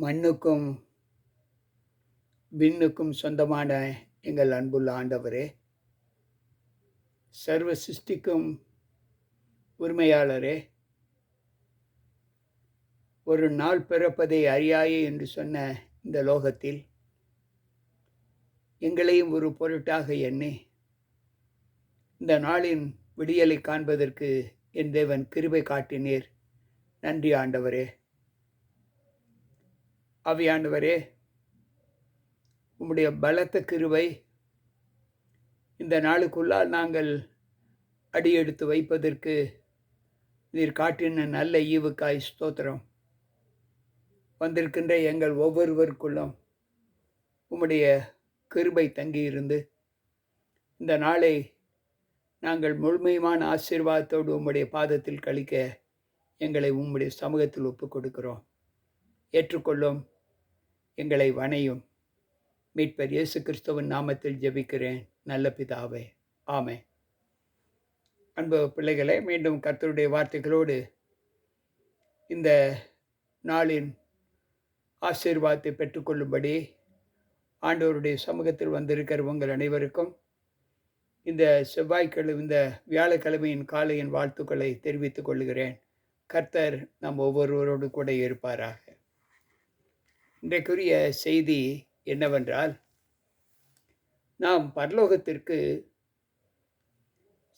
மண்ணுக்கும் விண்ணுக்கும் சொந்தமான எங்கள் அன்புள்ள ஆண்டவரே சர்வ சிருஷ்டிக்கும் உரிமையாளரே ஒரு நாள் பிறப்பதை அறியாயே என்று சொன்ன இந்த லோகத்தில் எங்களையும் ஒரு பொருட்டாக எண்ணி இந்த நாளின் விடியலை காண்பதற்கு என் தேவன் கிருபை காட்டினீர். நன்றி ஆண்டவரே. ஆவியாண்டவரே உம்முடைய பலத்த கிருவை இந்த நாளுக்குள்ளால் நாங்கள் அடியெடுத்து வைப்பதற்கு நீர் காட்டின நல்ல ஈவுக்காய் ஸ்தோத்திரம். வந்திருக்கின்ற எங்கள் ஒவ்வொருவருக்குள்ளும் உம்முடைய கிருபை தங்கியிருந்து இந்த நாளை நாங்கள் முழுமையான ஆசீர்வாதத்தோடு உம்முடைய பாதத்தில் கழிக்க எங்களை உம்முடைய சமூகத்தில் ஒப்புக் கொடுக்கிறோம் ஏற்றுக்கொள்ளும் எங்களை வணையும். மீட்பர் இயேசு கிறிஸ்துவின் நாமத்தில் ஜெபிக்கிறேன். நல்ல பிதாவே. ஆமே அன்பு பிள்ளைகளை மீண்டும் கர்த்தருடைய வார்த்தைகளோடு இந்த நாளின் ஆசீர்வாதத்தை பெற்றுக்கொள்ளும்படி ஆண்டவருடைய சமூகத்தில் வந்திருக்கிற உங்கள் அனைவருக்கும் இந்த செவ்வாய்க்கிழமை இந்த வியாழக்கிழமையின் காலையின் வாழ்த்துக்களை தெரிவித்துக் கொள்கிறேன். கர்த்தர் நம் ஒவ்வொருவரோடு கூட இருப்பாராக. இன்றைக்குரிய செய்தி என்னவென்றால் நாம் பரலோகத்திற்கு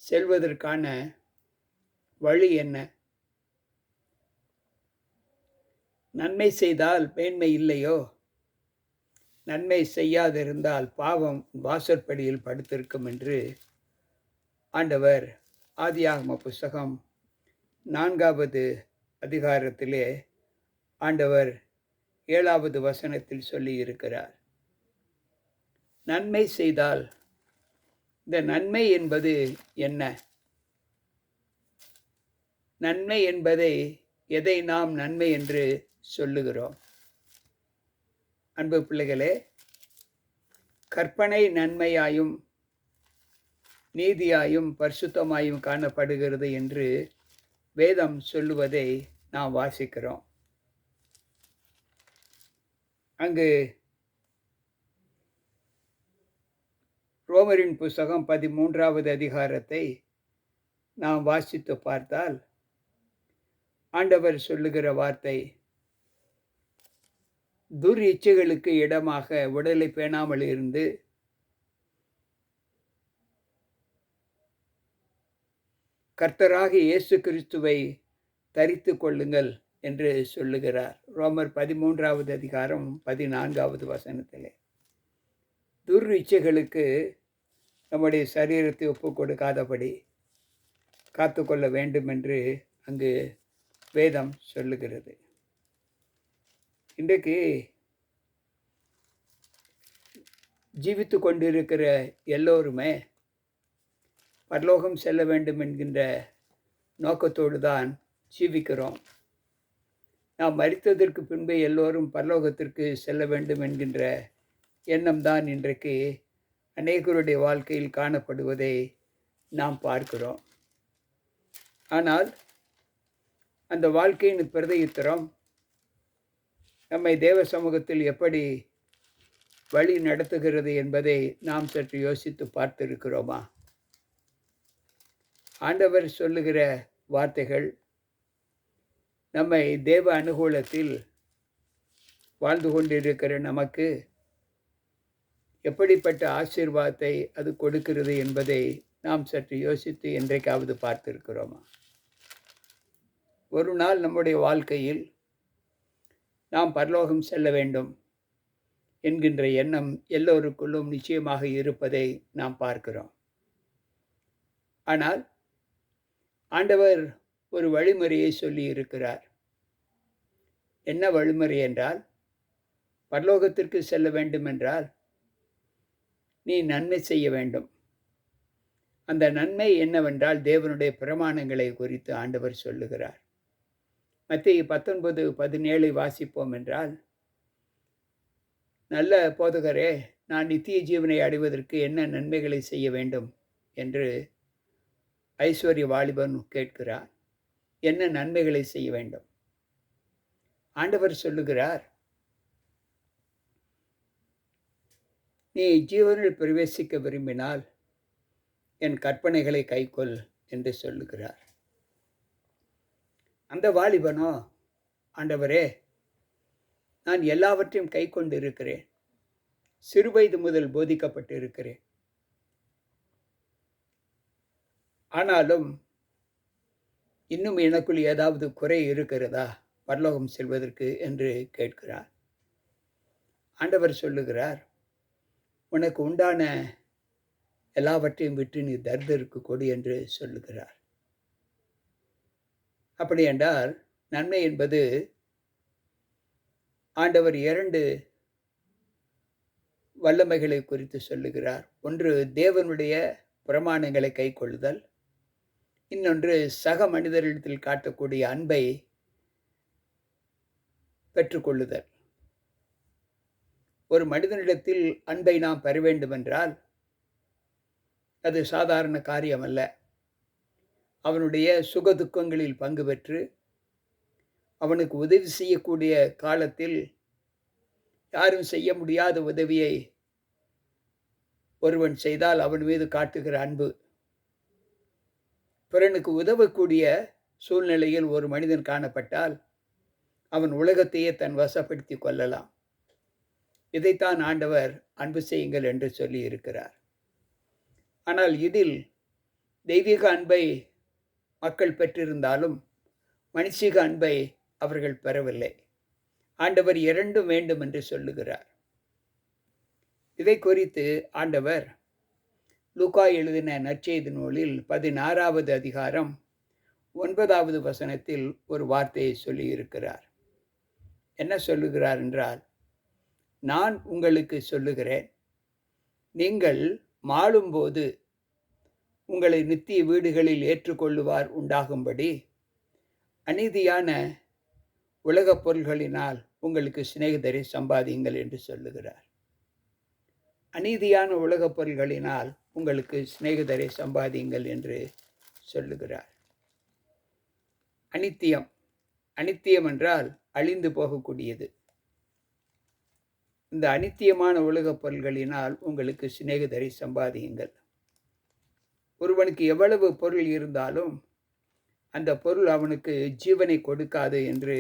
செல்வதற்கான வழி என்ன? நன்மை செய்தால் மேன்மை இல்லையோ? நன்மை செய்யாதிருந்தால் பாவம் வாசற்படியில் படுத்திருக்கும் என்று ஆண்டவர் ஆதியாகம புஸ்தகம் நான்காவது அதிகாரத்திலே ஆண்டவர் ஏழாவது வசனத்தில் சொல்லி இருக்கிறார் நன்மை செய்தால் இந்த நன்மை என்பது என்ன? நன்மை என்பதை எதை நாம் நன்மை என்று சொல்லுகிறோம்? அன்பு பிள்ளைகளே கற்பனை நன்மையாயும் நீதியாயும் பரிசுத்தமாயும் காணப்படுகிறது என்று வேதம் சொல்லுவதை நாம் வாசிக்கிறோம். அங்கு ரோமரின் புஸ்தகம் பதிமூன்றாவது அதிகாரத்தை நாம் வாசித்து பார்த்தால் ஆண்டவர் சொல்லுகிற வார்த்தை துர் இச்சைகளுக்கு இடமாக உடலை பேணாமல் இருந்து கர்த்தராக இயேசு கிறிஸ்துவை தரித்து கொள்ளுங்கள். என்று சொல்லுகிறார். ரோமர் பதிமூன்றாவது அதிகாரம் பதினான்காவது வசனத்தில். துர் இச்சைகளுக்கு நம்முடைய சரீரத்தை ஒப்பு கொடுக்காதபடி காத்துக்கொள்ள வேண்டும் என்று அங்கு வேதம் சொல்லுகிறது. இன்றைக்கு ஜீவித்து கொண்டிருக்கிற எல்லோருமே பரலோகம் செல்ல வேண்டும் என்கின்ற நோக்கத்தோடு தான் ஜீவிக்கிறோம். நாம் மறித்ததற்கு பின்பு எல்லோரும் பரலோகத்திற்கு செல்ல வேண்டும் என்கின்ற எண்ணம் தான் இன்றைக்கு அநேகருடைய வாழ்க்கையில் காணப்படுவதை நாம் பார்க்கிறோம். ஆனால் அந்த வாழ்க்கையின் பிரதயுத்தரம் நம்மை தேவ சமூகத்தில் எப்படி வழி நடத்துகிறது என்பதை நாம் சற்று யோசித்து பார்த்திருக்கிறோமா? ஆண்டவர் சொல்லுகிற வார்த்தைகள் நம்மை தேவ அனுகூலத்தில் வாழ்ந்து கொண்டிருக்கிற நமக்கு எப்படிப்பட்ட ஆசீர்வாதத்தை அது கொடுக்கிறது என்பதை நாம் சற்று யோசித்து என்றைக்காவது பார்த்திருக்கிறோமா? ஒரு நாள் நம்முடைய வாழ்க்கையில் நாம் பரலோகம் செல்ல வேண்டும் என்கின்ற எண்ணம் எல்லோருக்குள்ளும் நிச்சயமாக இருப்பதை நாம் பார்க்கிறோம். ஆனால் ஆண்டவர் ஒரு வழிமுறையை சொல்லி இருக்கிறார் என்ன வழிமுறை என்றால் பரலோகத்திற்கு செல்ல வேண்டும் என்றால் நீ நன்மை செய்ய வேண்டும். அந்த நன்மை என்னவென்றால் தேவனுடைய பிரமாணங்களை குறித்து ஆண்டவர் சொல்லுகிறார். மத்திய பத்தொன்பது பதினேழை வாசிப்போம் என்றால் நல்ல போதகரே நான் நித்திய ஜீவனை அடைவதற்கு என்ன நன்மைகளை செய்ய வேண்டும்? என்று ஐஸ்வர்ய வாலிபன் கேட்கிறார். என்ன நன்மைகளை செய்ய வேண்டும்? ஆண்டவர் சொல்லுகிறார் நீ ஜீவனில் பிரவேசிக்க விரும்பினால் என் கற்பனைகளை கைக்கொள் என்று சொல்லுகிறார். அந்த வாலிபனோ ஆண்டவரே நான் எல்லாவற்றையும் கை கொண்டு இருக்கிறேன் சிறுவயது முதல் போதிக்கப்பட்டு இருக்கிறேன் ஆனாலும் இன்னும் எனக்குள் ஏதாவது குறை இருக்கிறதா? பரலோகம் செல்வதற்கு என்று கேட்கிறார். ஆண்டவர் சொல்லுகிறார் உனக்கு உண்டான எல்லாவற்றையும் விட்டு நீ தர்தருக்கு கொடு என்று சொல்லுகிறார். அப்படி என்றால் நன்மை என்பது ஆண்டவர் இரண்டு வல்லமைகளை குறித்து சொல்லுகிறார். ஒன்று தேவனுடைய பிரமாணங்களை கை கொள்ளுதல் இன்னொன்று சக மனிதரிடத்தில் காட்டக்கூடிய அன்பை பெற்றுக்கொள்ளுதல். ஒரு மனிதனிடத்தில் அன்பை நாம் பெற வேண்டுமென்றால் அது சாதாரண காரியம் அல்ல அவனுடைய சுக துக்கங்களில் பங்கு பெற்று அவனுக்கு உதவி செய்யக்கூடிய காலத்தில் யாரும் செய்ய முடியாத உதவியை ஒருவன் செய்தால் அவன் மீது காட்டுகிற அன்பு. பிறனுக்கு உதவக்கூடிய சூழ்நிலையில் ஒரு மனிதன் காணப்பட்டால் அவன் உலகத்தையே தன் வசப்படுத்தி கொள்ளலாம். இதைத்தான் ஆண்டவர் அன்பு செய்யுங்கள் என்று சொல்லி இருக்கிறார். ஆனால் இதில் தெய்வீக அன்பை மக்கள் பெற்றிருந்தாலும் மனுஷிக அன்பை அவர்கள் பெறவில்லை. ஆண்டவர் இரண்டும் வேண்டும் என்று சொல்லுகிறார். இதை குறித்து ஆண்டவர் லுகா எழுதின நற்செய்தி நூலில் பதினாறாவது அதிகாரம் ஒன்பதாவது வசனத்தில் ஒரு வார்த்தையை சொல்லியிருக்கிறார். என்ன சொல்லுகிறார் என்றால் நான் உங்களுக்கு சொல்லுகிறேன். நீங்கள் மாளும்போது உங்களை நித்திய வீடுகளில் ஏற்றுக்கொள்ளுவார் உண்டாகும்படி அநீதியான உலகப் பொருள்களினால் உங்களுக்கு சிநேகிதரை சம்பாதியுங்கள் என்று சொல்லுகிறார். அநீதியான உலகப் பொருள்களினால் உங்களுக்கு சிநேகிதரை சம்பாதியுங்கள் என்று சொல்லுகிறார். அனித்தியம். அனித்தியம் என்றால் அழிந்து போகக்கூடியது. இந்த அனித்தியமான உலகப் பொருள்களினால் உங்களுக்கு சிநேகிதரை சம்பாதியுங்கள். ஒருவனுக்கு எவ்வளவு பொருள் இருந்தாலும் அந்த பொருள் அவனுக்கு ஜீவனை கொடுக்காது என்று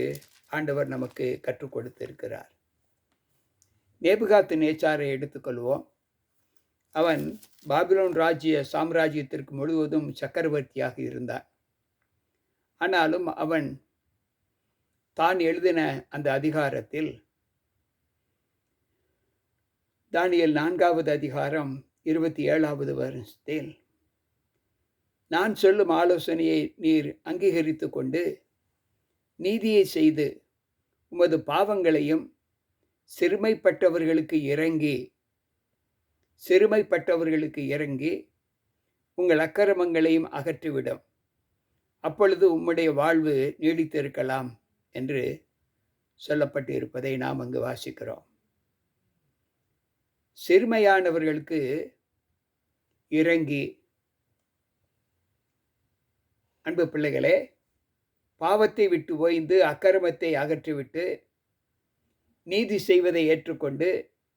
ஆண்டவர் நமக்கு கற்றுக் கொடுத்திருக்கிறார். நேபுகாத்து நேச்சாரை எடுத்துக்கொள்வோம். அவன் பாபிலோன் ராஜ்ய சாம்ராஜ்யத்திற்கு முழுவதும் சக்கரவர்த்தியாக இருந்தான். ஆனாலும் அவன் தான் எழுதின அந்த அதிகாரத்தில் தானியல் நான்காவது அதிகாரம் இருபத்தி ஏழாவது வருஷத்தில் நான் சொல்லும் ஆலோசனையை நீர் அங்கீகரித்து கொண்டு நீதியை செய்து உமது பாவங்களையும் சிறுமைப்பட்டவர்களுக்கு இறங்கி சிறுமைப்பட்டவர்களுக்கு இறங்கி உங்கள் அக்கிரமங்களையும் அகற்றிவிடும். அப்பொழுது உம்முடைய வாழ்வு நீடித்திருக்கலாம் என்று சொல்லப்பட்டிருப்பதை நாம் அங்கு வாசிக்கிறோம். சிறுமையானவர்களுக்கு இறங்கி அன்பு பிள்ளைகளே பாவத்தை விட்டு ஓய்ந்து அக்கிரமத்தை அகற்றிவிட்டு நீதி செய்வதை ஏற்றுக்கொண்டு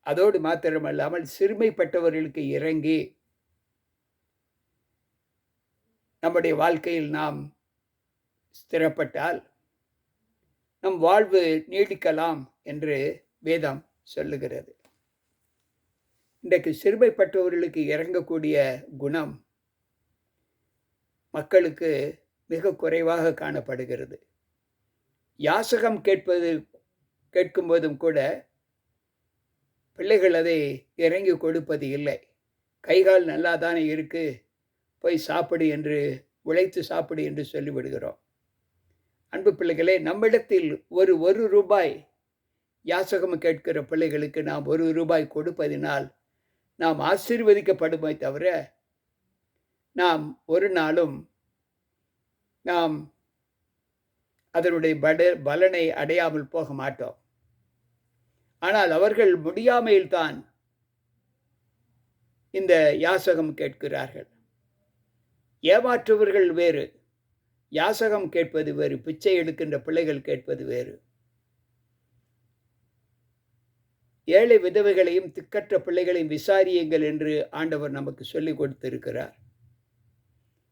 அதோடு மாத்திரமல்லாமல் சிறுமைப்பட்டவர்களுக்கு இறங்கி நம்முடைய வாழ்க்கையில் நாம் ஸ்திரப்பட்டால் நம் வாழ்வு நீடிக்கலாம் என்று வேதம் சொல்லுகிறது. இன்றைக்கு சிறுமைப்பட்டவர்களுக்கு இறங்கக்கூடிய குணம் மக்களுக்கு மிக குறைவாக காணப்படுகிறது. யாசகம் கேட்பது கேட்கும்போதும் கூட பிள்ளைகள் அதை இறங்கி கொடுப்பது இல்லை. கைகால் நல்லா தானே இருக்கு? போய் சாப்பிடு என்று உழைத்து சாப்பிடு என்று சொல்லிவிடுகிறோம். அன்பு பிள்ளைகளே நம்மிடத்தில் ஒரு ஒரு ரூபாய் யாசகம் கேட்கிற பிள்ளைகளுக்கு நாம் ஒரு ரூபாய் கொடுப்பதினால் நாம் ஆசீர்வதிக்கப்படுமே தவிர நாம் ஒரு நாளும் நாம் அதனுடைய பட பலனை அடையாமல் போக மாட்டோம். ஆனால் அவர்கள் முடியாமையில்தான் இந்த யாசகம் கேட்கிறார்கள். ஏமாற்றுவர்கள் வேறு. யாசகம் கேட்பது வேறு பிச்சை எடுக்கின்ற பிள்ளைகள் கேட்பது வேறு. ஏழை விதவைகளையும் திக்கற்ற பிள்ளைகளையும் விசாரியுங்கள் என்று ஆண்டவர் நமக்கு சொல்லிக் கொடுத்திருக்கிறார்.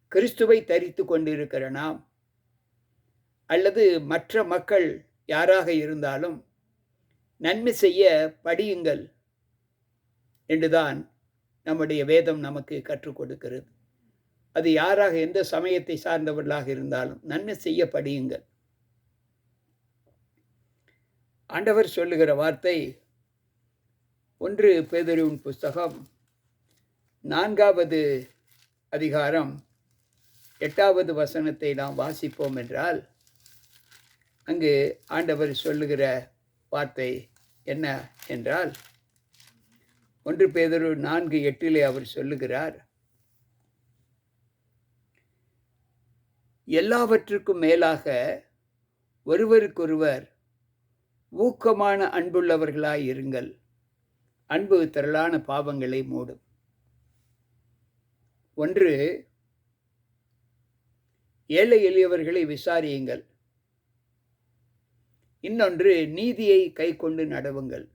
கிறிஸ்துவை தரித்து கொண்டிருக்கிற நாம் அல்லது மற்ற மக்கள் யாராக இருந்தாலும் நன்மை செய்ய படியுங்கள் என்றுதான் நம்முடைய வேதம் நமக்கு கற்றுக் கொடுக்கிறது. அது யாராக எந்த சமயத்தை சார்ந்தவர்களாக இருந்தாலும் நன்மை செய்ய படியுங்கள். ஆண்டவர் சொல்லுகிற வார்த்தை ஒன்று பேதறிவின் புஸ்தகம் நான்காவது அதிகாரம் எட்டாவது வசனத்தை நாம் வாசிப்போம் என்றால் அங்கு ஆண்டவர் சொல்லுகிற வார்த்தை என்ன என்றால் ஒன்று பேதொரு நான்கு எட்டிலே அவர் சொல்லுகிறார் எல்லாவற்றுக்கும் மேலாக ஒருவருக்கொருவர் ஊக்கமான அன்புள்ளவர்களாய் இருங்கள். அன்பு திரளான பாவங்களை மூடும். ஒன்று ஏழை எளியவர்களை விசாரியுங்கள். இன்னொன்று நீதியை கை கொண்டு நடவுங்கள்.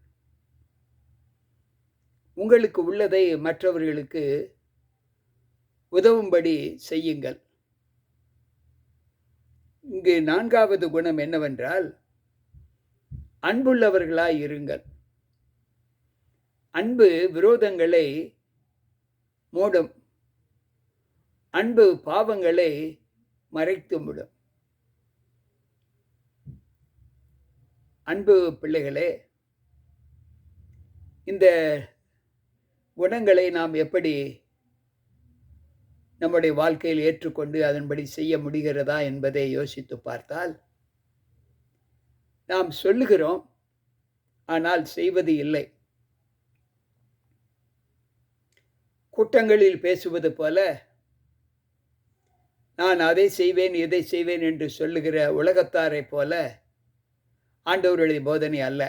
உங்களுக்கு உள்ளதை மற்றவர்களுக்கு உதவும்படி செய்யுங்கள். இங்கு நான்காவது குணம் என்னவென்றால் அன்புள்ளவர்களாய் இருங்கள். அன்பு விரோதங்களை மூடும். அன்பு பாவங்களை மறைத்து விடும் அன்பு பிள்ளைகளே இந்த குணங்களை நாம் எப்படி நம்முடைய வாழ்க்கையில் ஏற்றுக்கொண்டு அதன்படி செய்ய முடிகிறதா என்பதை யோசித்து பார்த்தால் நாம் சொல்லுகிறோம் ஆனால் செய்வது இல்லை. கூட்டங்களில் பேசுவது போல நான் அதை செய்வேன் இதை செய்வேன் என்று சொல்லுகிற உலகத்தாரை போல ஆண்டவருடைய போதனை அல்ல.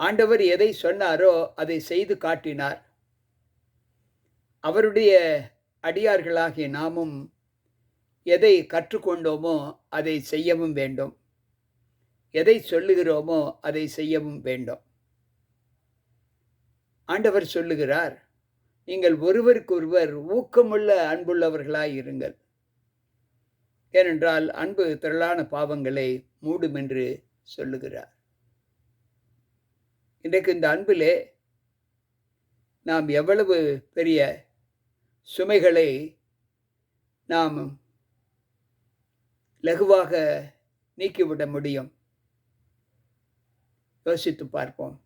ஆண்டவர் எதை சொன்னாரோ அதை செய்து காட்டினார். அவருடைய அடியார்களாகிய நாமும் எதை கற்றுக்கொண்டோமோ அதை செய்யவும் வேண்டும். எதை சொல்லுகிறோமோ அதை செய்யவும் வேண்டும். ஆண்டவர் சொல்லுகிறார் நீங்கள் ஒருவருக்கொருவர் ஊக்கமுள்ள அன்புள்ளவர்களாய் இருங்கள். ஏனென்றால் அன்பு திரளான பாவங்களை மூடும் என்று சொல்லுகிறார். இன்றைக்கு இந்த அன்பிலே நாம் எவ்வளவு பெரிய சுமைகளை நாம் லகுவாக நீக்கிவிட முடியும்? யோசித்து பார்ப்போம்.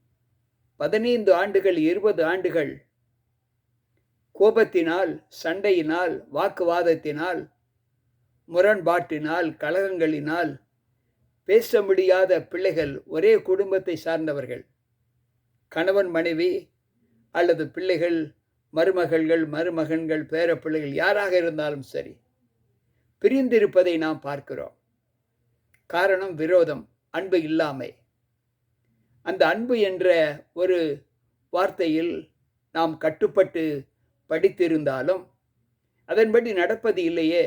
பதினைந்து ஆண்டுகள் இருபது ஆண்டுகள் கோபத்தினால் சண்டையினால் வாக்குவாதத்தினால் முரண்பாட்டினால் கலகங்களினால் பேச முடியாத பிள்ளைகள் ஒரே குடும்பத்தை சார்ந்தவர்கள். கணவன் மனைவி அல்லது பிள்ளைகள் மருமகள்கள் மருமகன்கள் பேர பிள்ளைகள் யாராக இருந்தாலும் சரி பிரிந்திருப்பதை நாம் பார்க்கிறோம். காரணம் விரோதம் அன்பு இல்லாமை. அந்த அன்பு என்ற ஒரு வார்த்தையில் நாம் கட்டுப்பட்டு படித்திருந்தாலும் அதன்படி நடப்பது இல்லையே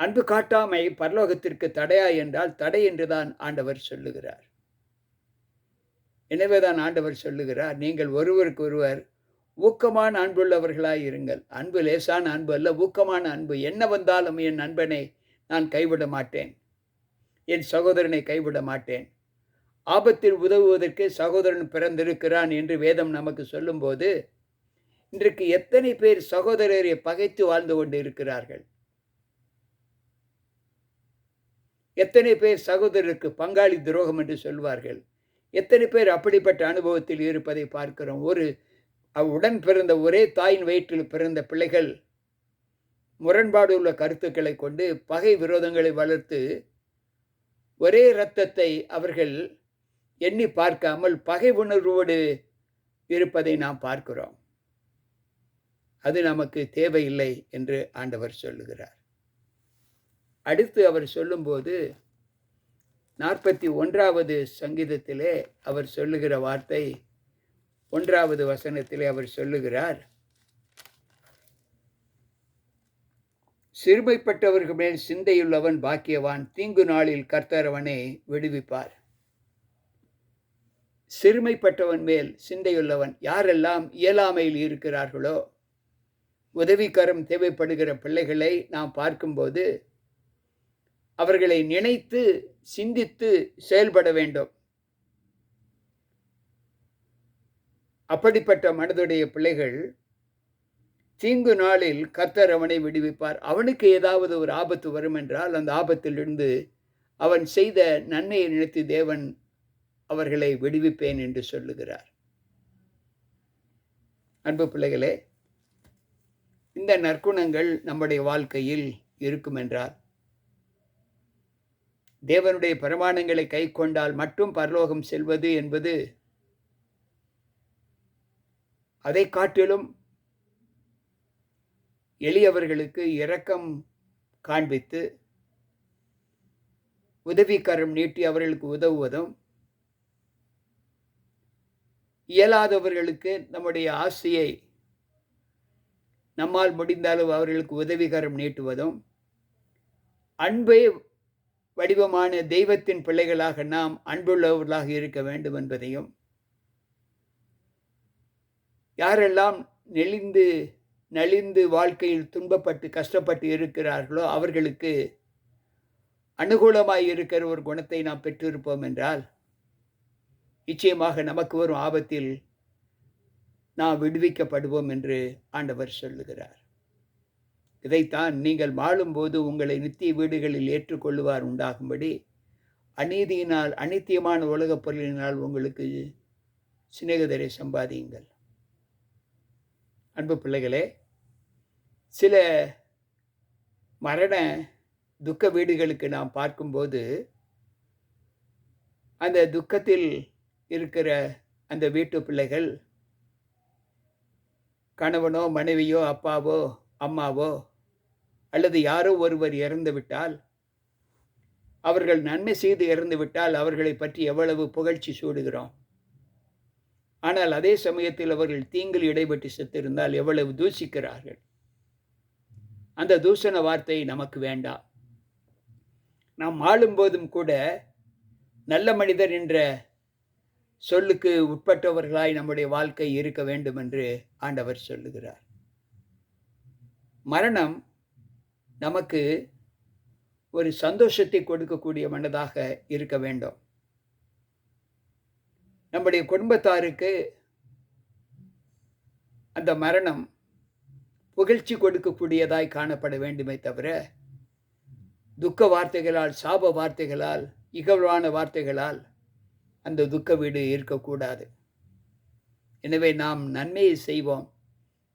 அன்பு காட்டாமை பரலோகத்திற்கு தடையா என்றால் தடை என்றுதான் ஆண்டவர் சொல்லுகிறார். எனவேதான் ஆண்டவர் சொல்லுகிறார் நீங்கள் ஒருவருக்கு ஒருவர் ஊக்கமான அன்புள்ளவர்களாய் இருங்கள். அன்பு லேசான அன்பு அல்ல ஊக்கமான அன்பு. என்ன வந்தாலும் என் நண்பனை நான் கைவிட மாட்டேன். என் சகோதரனை கைவிட மாட்டேன். ஆபத்தில் உதவுவதற்கு சகோதரன் பிறந்திருக்கிறான் என்று வேதம் நமக்கு சொல்லும்போது இன்றைக்கு எத்தனை பேர் சகோதரரை பகைத்து வாழ்ந்து கொண்டு இருக்கிறார்கள் எத்தனை பேர் சகோதரருக்கு பங்காளி துரோகம் என்று சொல்வார்கள்? எத்தனை பேர் அப்படிப்பட்ட அனுபவத்தில் இருப்பதை பார்க்கிறோம். ஒரு உடன் பிறந்த ஒரே தாயின் வயிற்றில் பிறந்த பிள்ளைகள் முரண்பாடு உள்ள கருத்துக்களை கொண்டு பகை விரோதங்களை வளர்த்து ஒரே இரத்தத்தை அவர்கள் எண்ணி பார்க்காமல் பகை உணர்வோடு இருப்பதை நாம் பார்க்கிறோம். அது நமக்கு தேவையில்லை என்று ஆண்டவர் சொல்லுகிறார். அடுத்து அவர் சொல்லும்போது நாற்பத்தி ஒன்றாவது சங்கீதத்திலே அவர் சொல்லுகிற வார்த்தை ஒன்றாவது வசனத்திலே அவர் சொல்லுகிறார் சிறுமைப்பட்டவர்கள் மேல் சிந்தையுள்ளவன் பாக்கியவான் தீங்கு நாளில் கர்த்தரவனை விடுவிப்பார். சிறுமைப்பட்டவன் மேல் சிந்தையுள்ளவன் யாரெல்லாம் இயலாமையில் இருக்கிறார்களோ உதவிக்கரம் தேவைப்படுகிற பிள்ளைகளை நாம் பார்க்கும்போது அவர்களை நினைத்து சிந்தித்து செயல்பட வேண்டும். அப்படிப்பட்ட மனதுடைய பிள்ளைகள் தீங்கு நாளில் கர்த்தர் அவனை விடுவிப்பார். அவனுக்கு ஏதாவது ஒரு ஆபத்து வரும் என்றால் அந்த ஆபத்திலிருந்து அவன் செய்த நன்மையை நினைத்து தேவன் அவர்களை விடுவிப்பேன் என்று சொல்லுகிறார். அன்பு பிள்ளைகளே இந்த நற்குணங்கள் நம்முடைய வாழ்க்கையில் இருக்கும் என்றால் தேவனுடைய பிரமாணங்களை கை கொண்டால் மட்டும் பரலோகம் செல்வது என்பது அதை காட்டிலும் எளியவர்களுக்கு இரக்கம் காண்பித்து உதவிக்கரம் நீட்டி அவர்களுக்கு உதவுவதும் இயலாதவர்களுக்கு நம்முடைய ஆசையை நம்மால் முடிந்தாலும் அவர்களுக்கு உதவிகரம் நீட்டுவதும் அன்பே வடிவமான தெய்வத்தின் பிள்ளைகளாக நாம் அன்புள்ளவர்களாக இருக்க வேண்டும் என்பதையும் யாரெல்லாம் நெளிந்து நலிந்து வாழ்க்கையில் துன்பப்பட்டு கஷ்டப்பட்டு இருக்கிறார்களோ அவர்களுக்கு அனுகூலமாய் இருக்கிற ஒரு குணத்தை நாம் பெற்றிருப்போம் என்றால் நிச்சயமாக நமக்கு வரும் ஆபத்தில் நாம் விடுவிக்கப்படுவோம் என்று ஆண்டவர் சொல்லுகிறார். இதைத்தான் நீங்கள் வாழும்போது உங்களை நித்திய வீடுகளில் ஏற்றுக்கொள்ளுவார் உண்டாகும்படி அநீதியினால் அனித்தியமான உலகப் பொருளினால் உங்களுக்கு சிநேகிதரை சம்பாதியுங்கள். அன்பு பிள்ளைகளே சில மரண துக்க வீடுகளுக்கு நாம் பார்க்கும்போது அந்த துக்கத்தில் இருக்கிற அந்த வீட்டு பிள்ளைகள் கணவனோ மனைவியோ அப்பாவோ அம்மாவோ அல்லது யாரோ ஒருவர் இறந்துவிட்டால் அவர்கள் நன்மை செய்து இறந்துவிட்டால் அவர்களை பற்றி எவ்வளவு புகழ்ச்சி சூடுகிறோம். ஆனால் அதே சமயத்தில் அவர்கள் தீங்கில் இடைபெற்று செத்திருந்தால் எவ்வளவு தூசிக்கிறார்கள் அந்த தூஷண வார்த்தை நமக்கு வேண்டாம். நாம் ஆளும்போதும் கூட நல்ல மனிதர் என்ற சொல்லுக்கு உட்பட்டவர்களாய் நம்முடைய வாழ்க்கை இருக்க வேண்டும் என்று ஆண்டவர் சொல்லுகிறார். மரணம் நமக்கு ஒரு சந்தோஷத்தை கொடுக்கக்கூடிய மனதாக இருக்க வேண்டும். நம்முடைய குடும்பத்தாருக்கு அந்த மரணம் புகழ்ச்சி கொடுக்கக்கூடியதாய் காணப்பட வேண்டுமே தவிர துக்க வார்த்தைகளால் சாப வார்த்தைகளால் இகழ்வான வார்த்தைகளால் அந்த துக்க வீடு இருக்கக்கூடாது. எனவே நாம் நன்மையை செய்வோம்.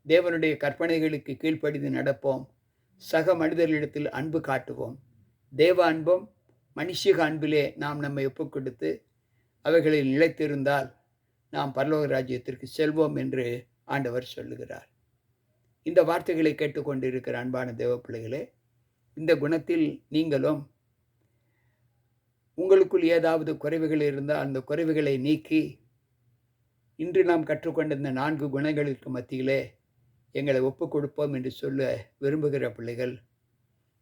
தேவனுடைய கற்பனைகளுக்கு கீழ்ப்படிந்து நடப்போம். சக மனிதர்களிடத்தில் அன்பு காட்டுவோம். தேவ அன்பும் மனுஷிக அன்பிலே நாம் நம்மை ஒப்புக் கொடுத்து அவைகளில் நிலைத்திருந்தால் நாம் பரலோக ராஜ்யத்திற்கு செல்வோம் என்று ஆண்டவர் சொல்லுகிறார். இந்த வார்த்தைகளை கேட்டுக்கொண்டிருக்கிற அன்பான தேவ பிள்ளைகளே இந்த குணத்தில் நீங்களும் உங்களுக்குள் ஏதாவது குறைவுகள் இருந்தால் அந்த குறைவுகளை நீக்கி இன்று நாம் கற்றுக்கொண்ட இந்த நான்கு குணங்களுக்கு மத்தியிலே எங்களை ஒப்பு கொடுப்போம் என்று சொல்ல விரும்புகிற பிள்ளைகள்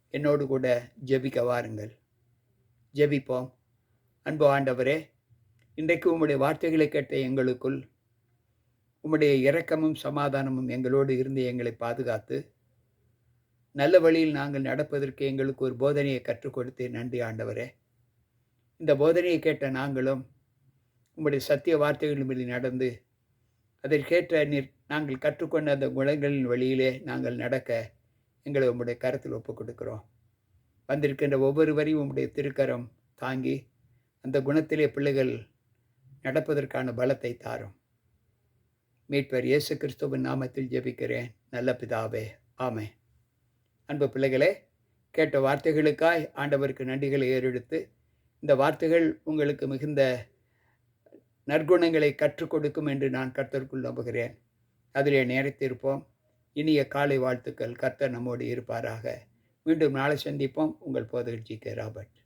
என்னோடு கூட ஜெபிக்க வாருங்கள். ஜெபிப்போம். அன்பு ஆண்டவரே இன்றைக்கு உம்முடைய வார்த்தைகளை கேட்ட எங்களுக்குள் உம்முடைய இரக்கமும் சமாதானமும் எங்களோடு இருந்து எங்களை பாதுகாத்து நல்ல வழியில் நாங்கள் நடப்பதற்கு எங்களுக்கு ஒரு போதனையை கற்றுக் கொடுத்து நன்றி ஆண்டவரே. இந்த போதனையை கேட்ட நாங்களும் உம்முடைய சத்திய வார்த்தைகளின் மீது நடந்து அதற்கேற்ற நிற் நாங்கள் கற்றுக்கொண்ட அந்த குணங்களின் வழியிலே நாங்கள் நடக்க எங்களை உம்முடைய கரத்தில் ஒப்புக் கொடுக்கிறோம் வந்திருக்கின்ற ஒவ்வொருவரையும் உம்முடைய திருக்கரம் தாங்கி அந்த குணத்திலே பிள்ளைகள் நடப்பதற்கான பலத்தை தாரும். மீட்பர் இயேசு கிறிஸ்துவின் நாமத்தில் ஜெபிக்கிறேன். நல்ல பிதாவே ஆமே அன்பு பிள்ளைகளே கேட்ட வார்த்தைகளுக்காய் ஆண்டவருக்கு நன்றிகளை ஏறெடுத்து இந்த வார்த்தைகள் உங்களுக்கு மிகுந்த நற்குணங்களை கற்றுக் கொடுக்கும் என்று நான் கர்த்தருக்குள் நம்புகிறேன். அதிலே நேரத்திருப்போம் இனிய காலை வாழ்த்துக்கள். கர்த்தர் நம்மோடு இருப்பாராக. மீண்டும் நாளை சந்திப்போம். உங்கள் போதகர் ஜி கே ராபர்ட்.